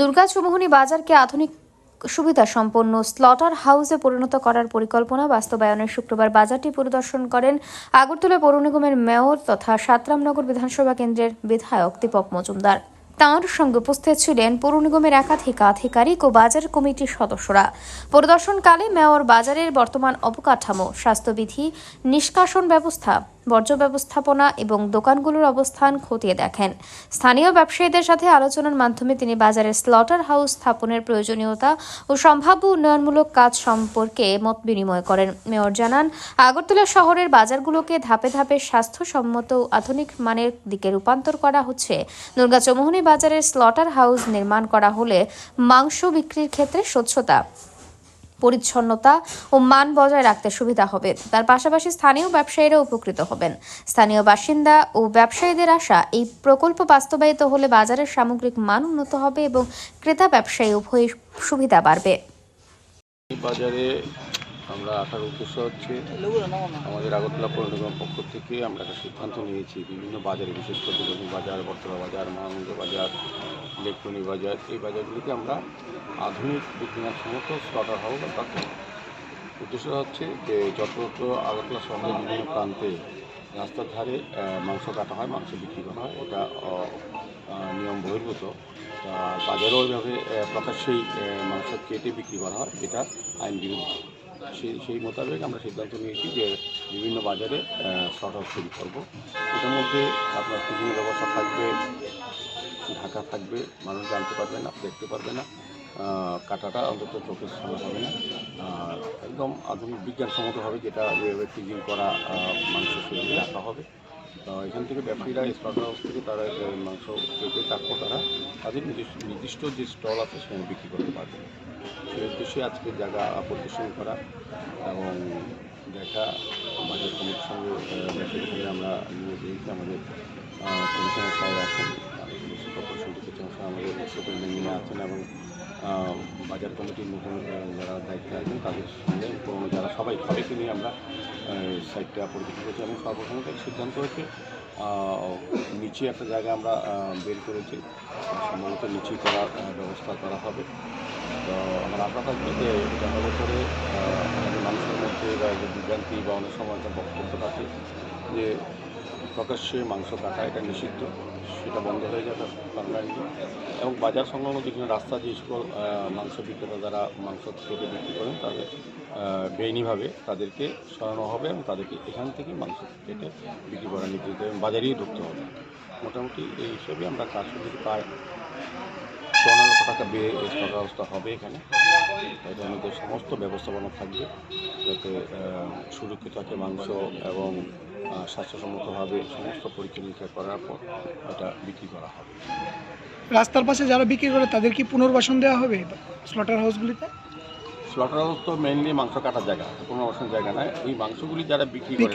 দুর্গা চৌমুহনী বাজারকে আধুনিক সুবিধা সম্পন্ন স্লটার হাউসে পরিণত করার পরিকল্পনা বাস্তবায়নে শুক্রবার বাজারটি পরিদর্শন করেন আগরতলা পৌর নিগমের মেয়র তথা সাতরামনগর বিধানসভা কেন্দ্রের বিধায়ক দীপক মজুমদার। তাঁর সঙ্গে উপস্থিত ছিলেন পৌর নিগমের একাধিক আধিকারিক ও বাজার কমিটির সদস্যরা। পরিদর্শনকালে মেয়র বাজারের বর্তমান অবকাঠামো, স্বাস্থ্যবিধি, নিষ্কাশন ব্যবস্থা বর্জ্য ব্যবস্থাপনা এবং দোকানগুলোর অবস্থান খতিয়ে দেখেন। স্থানীয় ব্যবসায়ীদের সাথে আলোচনার মাধ্যমে তিনি বাজারের স্লটার হাউস স্থাপনের প্রয়োজনীয়তা ও সম্ভাব্য উন্নয়নমূলক কাজ সম্পর্কে মত বিনিময় করেন। মেয়র জানান, আগরতলা শহরের বাজারগুলোকে ধাপে ধাপে স্বাস্থ্যসম্মত ও আধুনিক মানের দিকে রূপান্তর করা হচ্ছে। দুর্গা চৌমুহনী বাজারের স্লটার হাউস নির্মাণ করা হলে মাংস বিক্রির ক্ষেত্রে স্বচ্ছতা পরিচ্ছন্নতা ও মান বজায় রাখতে সুবিধা হবে। তার পাশাপাশি স্থানীয় ব্যবসায়ীরা উপকৃত হবেন। স্থানীয় বাসিন্দা ও ব্যবসায়ীদের আশা, এই প্রকল্প বাস্তবায়িত হলে বাজারের সামগ্রিক মান উন্নত হবে এবং ক্রেতা ব্যবসায়ী উভয়ের সুবিধা বাড়বে। বাজারে আমরা আসার উদ্দেশ্য হচ্ছে। আমাদের আগরতলা পৌর নিগমের পক্ষ থেকে আমরা একটা সিদ্ধান্ত নিয়েছি। বিভিন্ন বাজারে, বিশেষ করে বাজার বর্তলা বাজার মহানন্দ বাজার ইলেকট্রনিক বাজার, এই বাজারগুলিতে আমরা আধুনিক বিজ্ঞান সমস্ত স্লটার হাউস করব। উদ্দেশ্য হচ্ছে যে যত্রতত্র আগরতলা শহরের বিভিন্ন প্রান্তে রাস্তার ধারে মাংস কাটা হয়, মাংস বিক্রি করা হয়। এটা নিয়ম বহির্ভূত। বাজারেও ওইভাবে প্রকাশ্যেই মাংস কেটে বিক্রি করা হয় এটা আইন বিরুদ্ধ সেই সেই মোতাবেক আমরা সিদ্ধান্ত নিয়েছি যে বিভিন্ন বাজারে শর্ট হাউস তৈরি করব। এটার মধ্যে আপনার টিফিনের ব্যবস্থা থাকবে। ঢাকা থাকবে মানুষ জানতে পারবে না দেখতে পারবে না কাটাটা অন্তত চোখের সামনে হবে না। একদম আধুনিক বিজ্ঞানসম্মত হবে যেটা ফ্রিজিং করা আহ, মাংস সেভাবে রাখা হবে। এখান থেকে ব্যবসায়ীরা স্লট হাউস থেকে তারা মাংস কেটে তারপর তারা। তাদের নির্দিষ্ট যে স্টল আছে সেখানে বিক্রি করতে পারবে। সেই উদ্দেশ্যে আজকে জায়গা পরিদর্শন করা এবং দেখা আমাদের কমিটির সঙ্গে সঙ্গে আমরা নিয়ে দিয়েছি আমাদের কমিশনার সাহেব আছেন। সাহেব আমাদের সুপারিনটেন্ডেন্ট আছেন এবং বাজার কমিটির নতুন যারা দায়িত্বে আছেন তাদের সঙ্গে পুরনো যারা সবাই সবাইকে নিয়ে আমরা সাইটটা পরিদর্শন করেছি এবং সর্বপ্রথম একটা সিদ্ধান্ত আহ, নিচে একটা জায়গা আমরা বের করেছি। সম্ভবত নিচে করার ব্যবস্থা করা হবে। তো আমার আশা থাকবে যে এটা হলে আমাদের মানুষের মধ্যে বা বিভ্রান্তি বা অনেক সময় একটা বক্তব্য থাকে যে প্রকাশ্যে মাংস কাটা এটা নিষিদ্ধ। সেটা বন্ধ হয়ে যাবে পারমানেন্টলি এবং বাজার সংলগ্ন যেখানে রাস্তা যে সকল মাংস বিক্রেতা যারা মাংস কেটে বিক্রি করেন তাদের বেআইনিভাবে তাদেরকে সরানো হবে এবং তাদেরকে এখান থেকে মাংস কেটে বিক্রি করা নিতে দিতে হবে, বাজারেই ঢুকতে হবে। মোটামুটি এই হিসেবে আমরা কাজ শুরু প্রায় চুয়ান্ন লক্ষ টাকা স্টক ব্যবস্থা হবে এখানে। এটার মধ্যে সমস্ত ব্যবস্থাপনা থাকবে যাতে সুরক্ষিত থাকে মাংস এবং স্বাস্থ্যসম্মতভাবে সমস্ত পরীক্ষা নিরীক্ষা করার পর এটা বিক্রি করা হবে। রাস্তার পাশে যারা বিক্রি করে তাদের কি পুনর্বাসন দেওয়া হবে স্লটার হাউসগুলিতে স্লটার হাউস তো মেইনলি মাংস কাটার জায়গা কোনো অবসর জায়গা নয় ওই মাংসগুলি যারা বিক্রি করে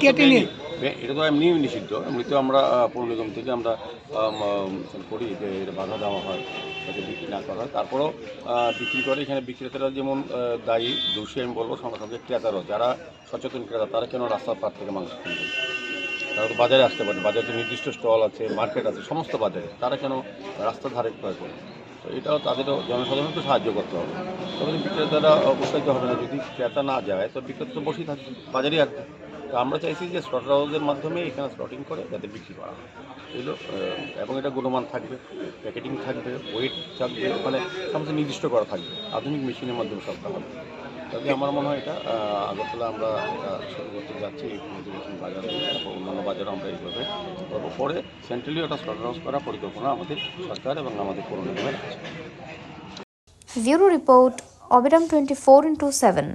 কেটে নিয়ে। এটা তো এমনি নিষিদ্ধ। এমনিতেও আমরা পৌর নিগম থেকে আমরা আম, আম, করি যে এটা বাধা দেওয়া হয় যাতে বিক্রি না করা। হয় তারপরেও বিক্রি করে এখানে বিক্রেতারা যেমন দায়ী, দোষী আমি বলব, সঙ্গে সঙ্গে ক্রেতারাও, যারা সচেতন ক্রেতা, তারা কেন রাস্তার পার থেকে মানুষ কিনবে? তারা তো বাজারে আসতে পারে, বাজারে নির্দিষ্ট স্টল আছে, মার্কেট আছে, সমস্ত বাজারে, তারা কেন রাস্তার ধারে ক্রয় করে? তো এটাও তাদেরও, জনসাধারণকে সাহায্য করতে হবে। তবে বিক্রেতারা উৎসাহিত হবে না যদি ক্রেতা না যায়, তো বিক্রেতা তো বসেই থাকবে বাজারেই আসবে তো আমরা চাইছি যে স্লটার হাউসের মাধ্যমে এখানে স্লটিং করে যাতে বিক্রি করা হয়। এগুলো এবং এটা গুণমান থাকবে প্যাকেটিং থাকবে ওয়েট থাকবে ওখানে সমস্ত নির্দিষ্ট করা থাকবে। আধুনিক মেশিনের মাধ্যমে সবটা হবে। তবে আমার মনে হয় এটা আগরতলা আমরা এটা শুরু করতে যাচ্ছি বাজারে অন্যান্য বাজারে আমরা এইভাবে করব। পরে সেন্ট্রালি ওটা স্লটার হাউস করার পরিকল্পনা আমাদের সরকার এবং আমাদের পৌর নিগমের আছে। রিপোর্ট অবিরাম টোয়েন্টি ফোর ইন্টু সেভেন